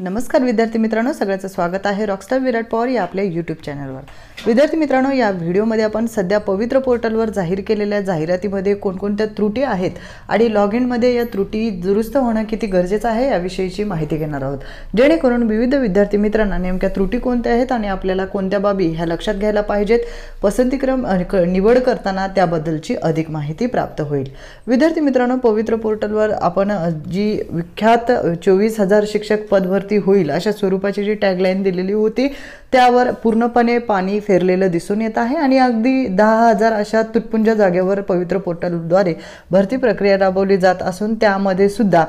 नमस्कार विद्यार्थी मित्रांनो सगळ्याचं स्वागत आहे रॉकस्टार विराट पवार या आपल्या यूट्यूब चॅनलवर विद्यार्थी मित्रांनो या व्हिडिओमध्ये आपण सध्या पवित्र पोर्टलवर जाहीर केलेल्या जाहिरातीमध्ये कोणकोणत्या त्रुटी आहेत आणि लॉग इनमध्ये या त्रुटी दुरुस्त होणं किती गरजेचं आहे याविषयीची माहिती घेणार आहोत. जेणेकरून विविध विद्यार्थी मित्रांना नेमक्या त्रुटी कोणत्या आहेत आणि आपल्याला कोणत्या बाबी ह्या लक्षात घ्यायला पाहिजेत पसंतीक्रम क- निवड करताना त्याबद्दलची अधिक माहिती प्राप्त होईल. विद्यार्थी मित्रांनो पवित्र पोर्टलवर आपण जी विख्यात चोवीस हजार शिक्षक पदभरती होईल अशा स्वरूपाची जी टॅगलाईन दिलेली होती त्यावर पूर्णपणे पाणी फेरलेलं दिसून येत आहे आणि अगदी दहा हजार अशा तुटपुंज जागेवर पवित्र पोर्टलद्वारे भरती प्रक्रिया राबवली जात असून त्यामध्ये सुद्धा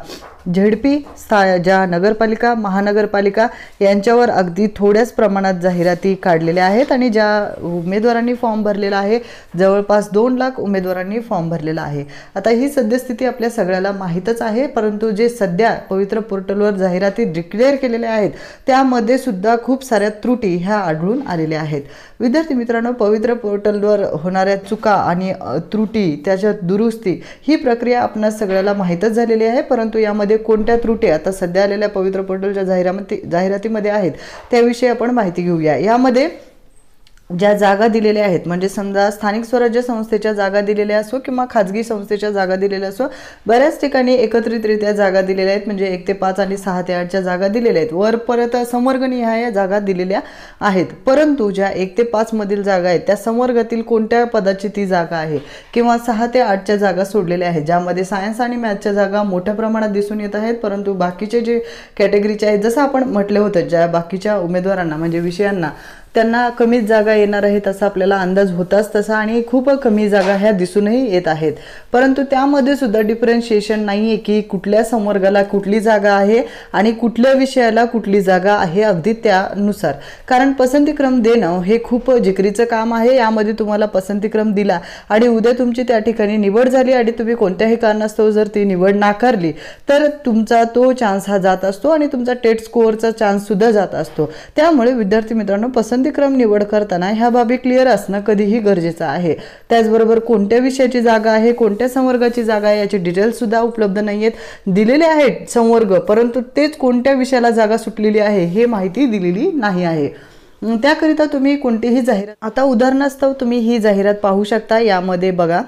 झेडपी स्थाय ज्या नगरपालिका महानगरपालिका यांच्यावर अगदी थोड्याच प्रमाणात जाहिराती काढलेल्या आहेत आणि ज्या उमेदवारांनी फॉर्म भरलेला आहे जवळपास दोन लाख उमेदवारांनी फॉर्म भरलेला आहे. आता ही सद्यस्थिती आपल्या सगळ्याला माहीतच आहे परंतु जे सध्या पवित्र पोर्टलवर जाहिराती डिक्लेअर केलेल्या आहेत त्यामध्ये सुद्धा खूप साऱ्या त्रुटी ह्या आढळून आलेल्या आहेत. विद्यार्थी मित्रांनो पवित्र पोर्टलवर होणाऱ्या चुका आणि त्रुटी त्याच्यात दुरुस्ती ही प्रक्रिया आपणास सगळ्याला माहीतच झालेली आहे परंतु यामध्ये कोणत्या त्रुटी आता सध्या आलेल्या पवित्र पोर्टलच्या जाहिराती जाहिरातीमध्ये आहेत त्याविषयी आपण माहिती घेऊया. यामध्ये ज्या जागा दिलेल्या आहेत म्हणजे समजा स्थानिक स्वराज्य संस्थेच्या जागा दिलेल्या असो किंवा खाजगी संस्थेच्या जागा दिलेल्या असो बऱ्याच ठिकाणी एकत्रितरित्या जागा दिलेल्या आहेत म्हणजे एक ते पाच आणि सहा ते आठच्या जागा दिलेल्या आहेत. वर परत संवर्गनिहाय जागा दिलेल्या आहेत. परंतु ज्या एक ते पाच मधील जागा आहेत त्या संवर्गातील कोणत्या पदाची ती जागा आहे? किंवा सहा ते आठच्या जागा सोडलेल्या आहेत ज्यामध्ये सायन्स आणि मॅथच्या जागा मोठ्या प्रमाणात दिसून येत आहेत परंतु बाकीचे जे कॅटेगरीचे आहेत जसं आपण म्हटलं होतं ज्या बाकीच्या उमेदवारांना म्हणजे विषयांना त्यांना कमीच जागा येणार आहेत असा आपल्याला अंदाज होताच तसा आणि खूप कमी जागा ह्या दिसूनही येत आहेत. परंतु त्यामध्ये सुद्धा डिफरन्शिएशन नाही आहे की कुठल्या संवर्गाला कुठली जागा आहे आणि कुठल्या विषयाला कुठली जागा आहे अगदी त्यानुसार. कारण पसंतीक्रम देणं हे खूप जिकरीचं काम आहे यामध्ये तुम्हाला पसंतीक्रम दिला आणि उद्या तुमची त्या ठिकाणी निवड झाली आणि तुम्ही कोणत्याही कारणास्तव जर ती निवड नाकारली तर तुमचा तो चान्स हा जात असतो आणि तुमचा टेट स्कोअरचा चान्स सुद्धा जात असतो. त्यामुळे विद्यार्थी मित्रांनो पसंत पसंतीक्रम निवड करताना ह्या बाबी क्लिअर असणं कधीही गरजेचं आहे. त्याचबरोबर कोणत्या विषयाची जागा आहे कोणत्या संवर्गाची जागा आहे याची डिटेल्ससुद्धा उपलब्ध नाही आहेत दिलेले आहेत संवर्ग परंतु तेच कोणत्या विषयाला जागा सुटलेली आहे हे माहिती दिलेली नाही आहे. त्याकरिता तुम्ही कोणतीही जाहिरात आता उदाहरणास्तव तुम्ही ही जाहिरात पाहू शकता. यामध्ये बघा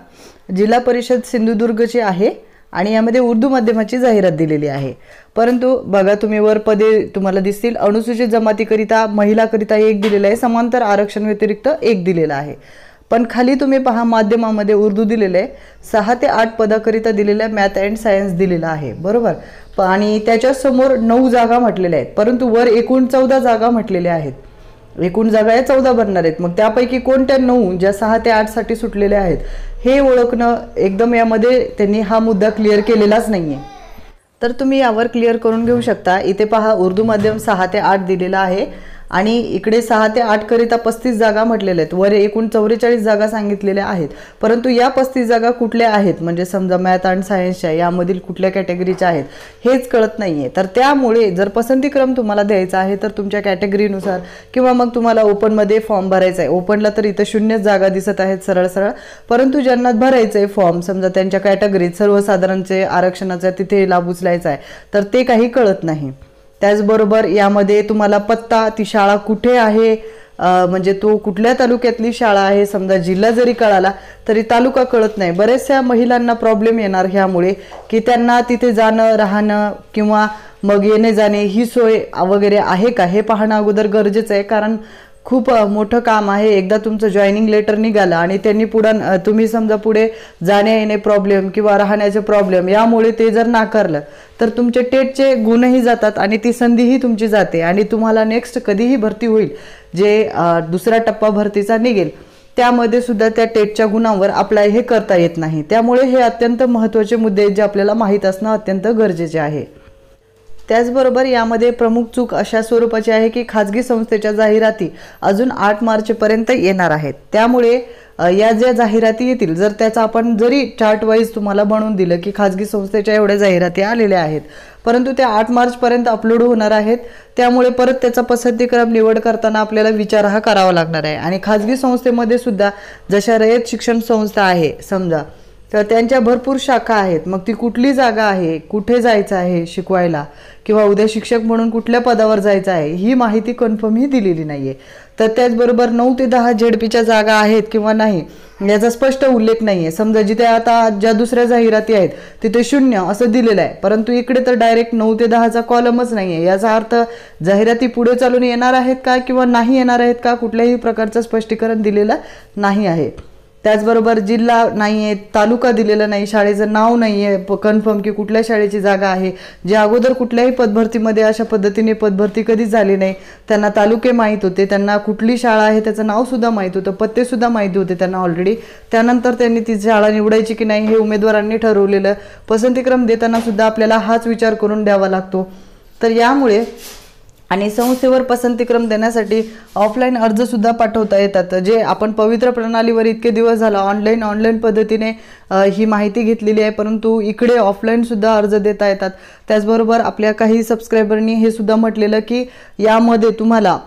जिल्हा परिषद सिंधुदुर्गची आहे आणि यामध्ये उर्दू माध्यमाची जाहिरात दिलेली आहे. परंतु बघा तुम्ही वर पदे तुम्हाला दिसतील. अनुसूचित जमातीकरिता महिलाकरिता एक दिलेलं आहे. समांतर आरक्षण व्यतिरिक्त एक दिलेला आहे. पण खाली तुम्ही पहा माध्यमामध्ये उर्दू दिलेलं आहे. सहा ते आठ पदाकरिता दिलेलं आहे. मॅथ अँड सायन्स दिलेलं आहे. बरोबर? आणि त्याच्यासमोर नऊ जागा म्हटलेल्या आहेत. परंतु वर एकूण चौदा जागा म्हटलेल्या आहेत. एकूण जागा या चौदा भरणार आहेत. मग त्यापैकी कोणत्या नऊ ज्या सहा ते आठसाठी सुटलेल्या आहेत हे ओळखणं एकदम यामध्ये त्यांनी हा मुद्दा क्लिअर केलेलाच नाहीये. तर तुम्ही यावर क्लिअर करून घेऊ शकता. इथे पहा उर्दू माध्यम सहा ते आठ दिलेला आहे. आणि इकडे सहा ते आठकरिता पस्तीस जागा म्हटलेल्या आहेत. वर एकूण चौवेचाळीस जागा सांगितलेल्या आहेत. परंतु या पस्तीस जागा कुठल्या आहेत? म्हणजे समजा मॅथ अँड सायन्सच्या यामधील कुठल्या कॅटेगरीच्या आहेत? हेच कळत नाही आहे तर त्यामुळे जर पसंतीक्रम तुम्हाला द्यायचा आहे तर तुमच्या कॅटेगरीनुसार किंवा मग तुम्हाला ओपनमध्ये फॉर्म भरायचा आहे. ओपनला तर इथं शून्यच जागा दिसत आहेत सरळ सरळ. परंतु ज्यांना भरायचं आहे फॉर्म समजा त्यांच्या कॅटेगरीत सर्वसाधारणचे आरक्षणाचा तिथे लाभ उचलायचा आहे तर ते काही कळत नाही. त्याचबरोबर यामध्ये तुम्हाला पत्ता ती शाळा कुठे आहे? म्हणजे तो कुठल्या तालुक्यातली शाळा आहे? समजा जिल्हा जरी कळाला तरी तालुका कळत नाही. बऱ्याचशा महिलांना प्रॉब्लेम येणार ह्यामुळे की त्यांना तिथे जाणं राहणं किंवा मग येणे जाणे ही सोय वगैरे आहे का? हे पाहणं अगोदर गरजेचं आहे. कारण खूप मोठं काम आहे. एकदा तुमचं जॉईनिंग लेटर निघालं आणि त्यांनी पुढं तुम्ही समजा पुढे जाण्या येणे प्रॉब्लेम किंवा राहण्याचे प्रॉब्लेम यामुळे ते जर नाकारलं तर तुमचे टेटचे गुणही जातात आणि ती संधीही तुमची जाते आणि तुम्हाला नेक्स्ट कधीही भरती होईल. जे दुसरा टप्पा भरतीचा निघेल त्यामध्ये सुद्धा त्या टेटच्या गुणांवर अप्लाय हे करता येत नाही. त्यामुळे हे अत्यंत महत्त्वाचे मुद्दे आहेत जे आपल्याला माहीत असणं अत्यंत गरजेचे आहे. त्याचबरोबर यामध्ये प्रमुख चूक अशा स्वरूपाची आहे की खाजगी संस्थेच्या जाहिराती अजून आठ मार्चपर्यंत येणार आहेत. त्यामुळे या ज्या जाहिराती येतील जर त्याचा आपण जरी चार्ट वाईज तुम्हाला बनवून दिलं की खाजगी संस्थेच्या एवढ्या जाहिराती आलेल्या आहेत परंतु त्या आठ मार्चपर्यंत अपलोड होणार आहेत त्यामुळे परत त्याचा पसंतीक्रम निवड करताना आपल्याला विचार हा करावा लागणार आहे. आणि खाजगी संस्थेमध्ये सुद्धा जशा रयत शिक्षण संस्था आहे समजा तर त्यांच्या भरपूर शाखा आहेत. मग ती कुठली जागा आहे? कुठे जायचं आहे शिकवायला? किंवा उद्या शिक्षक म्हणून कुठल्या पदावर जायचं आहे? ही माहिती कन्फर्मही दिलेली नाही आहे तर त्याचबरोबर नऊ ते दहा झेडपीच्या जागा आहेत किंवा नाही याचा स्पष्ट उल्लेख नाही आहे समजा जिथे आता ज्या दुसऱ्या जाहिराती आहेत तिथे शून्य असं दिलेलं आहे. परंतु इकडे तर डायरेक्ट नऊ ते दहाचा कॉलमच नाही आहे याचा अर्थ जाहिराती पुढे चालून येणार आहेत का किंवा नाही येणार आहेत का कुठल्याही प्रकारचं स्पष्टीकरण दिलेलं नाही आहे. त्याचबरोबर जिल्हा नाही आहे तालुका दिलेला नाही शाळेचं नाव नाही आहे कन्फर्म की कुठल्या शाळेची जागा आहे. जे अगोदर कुठल्याही पदभरतीमध्ये अशा पद्धतीने पदभरती कधीच झाली नाही. त्यांना तालुके माहीत होते त्यांना कुठली शाळा आहे त्याचं नावसुद्धा माहीत होतं पत्तेसुद्धा माहिती होते त्यांना ऑलरेडी त्यानंतर त्यांनी ती शाळा निवडायची की नाही हे उमेदवारांनी ठरवलेलं. पसंतीक्रम देताना सुद्धा आपल्याला हाच विचार करून द्यावा लागतो. तर यामुळे आणि संस्थेवर पसंतीक्रम देण्यासाठी ऑफलाईन अर्जसुद्धा पाठवता येतात. जे आपण पवित्र प्रणालीवर इतके दिवस झाला ऑनलाईन ऑनलाईन पद्धतीने ही माहिती घेतलेली आहे परंतु इकडे ऑफलाईनसुद्धा अर्ज देता येतात. त्याचबरोबर आपल्या काही सबस्क्रायबरनी हे सुद्धा म्हटलेलं की यामध्ये तुम्हाला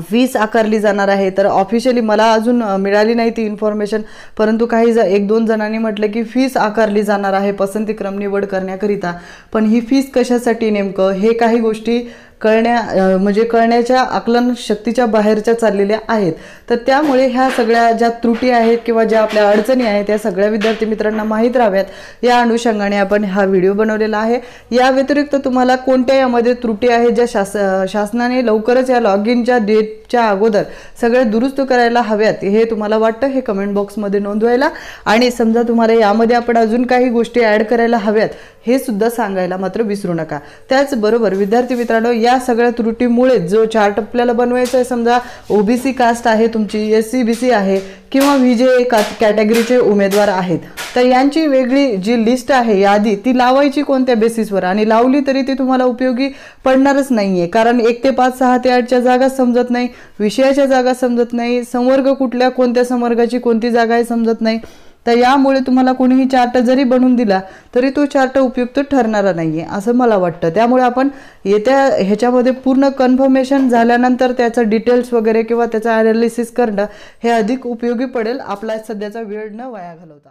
फीस आकारली जाणार आहे. तर ऑफिशियली मला अजून मिळाली नाही ती इन्फॉर्मेशन परंतु काही ज एक दोन जणांनी म्हटलं की फीस आकारली जाणार आहे पसंतीक्रम निवड करण्याकरिता. पण ही फीस कशासाठी नेमकं? हे काही गोष्टी कळण्या म्हणजे कळण्याच्या आकलन शक्तीच्या बाहेरच्या चाललेल्या आहेत. तर त्यामुळे ह्या सगळ्या ज्या त्रुटी आहेत किंवा ज्या आपल्या अडचणी आहेत त्या सगळ्या विद्यार्थी मित्रांना माहीत राहाव्यात. या अनुषंगाने आपण हा व्हिडिओ बनवलेला आहे. या व्यतिरिक्त तुम्हाला कोणत्या यामध्ये त्रुटी आहेत ज्या शास शासनाने लवकरच या लॉग इनच्या डेटच्या अगोदर सगळ्या दुरुस्त करायला हव्यात हे तुम्हाला वाटतं हे कमेंट बॉक्समध्ये नोंदवायला. आणि समजा तुम्हाला यामध्ये आपण अजून काही गोष्टी ॲड करायला हव्यात हे सुद्धा सांगायला मात्र विसरू नका. त्याचबरोबर विद्यार्थी मित्रांनो या या सगळ्या त्रुटीमुळे जो चार्ट आपल्याला बनवायचा आहे समजा ओबीसी कास्ट आहे तुमची एस सी बी सी आहे किंवा व्ही जे कॅटेगरीचे उमेदवार आहेत तर यांची वेगळी जी लिस्ट आहे यादी ती लावायची कोणत्या बेसिसवर आणि लावली तरी ती तुम्हाला उपयोगी पडणारच नाही आहे कारण एक ते पाच सहा ते आठच्या जागा समजत नाही विषयाच्या जागा समजत नाही संवर्ग कुठल्या कोणत्या संवर्गाची कोणती जागा आहे समजत नाही. तर यामुळे तुम्हाला कोणीही चार्ट जरी बनवून दिला तरी तो चार्ट उपयुक्त ठरणारा नाही आहे असं मला वाटतं. त्यामुळे आपण येत्या ह्याच्यामध्ये पूर्ण कन्फर्मेशन झाल्यानंतर त्याचं डिटेल्स वगैरे किंवा त्याचं ॲनालिसिस करणं हे अधिक उपयोगी पडेल. आपला सध्याचा वेळ न वाया घालवता.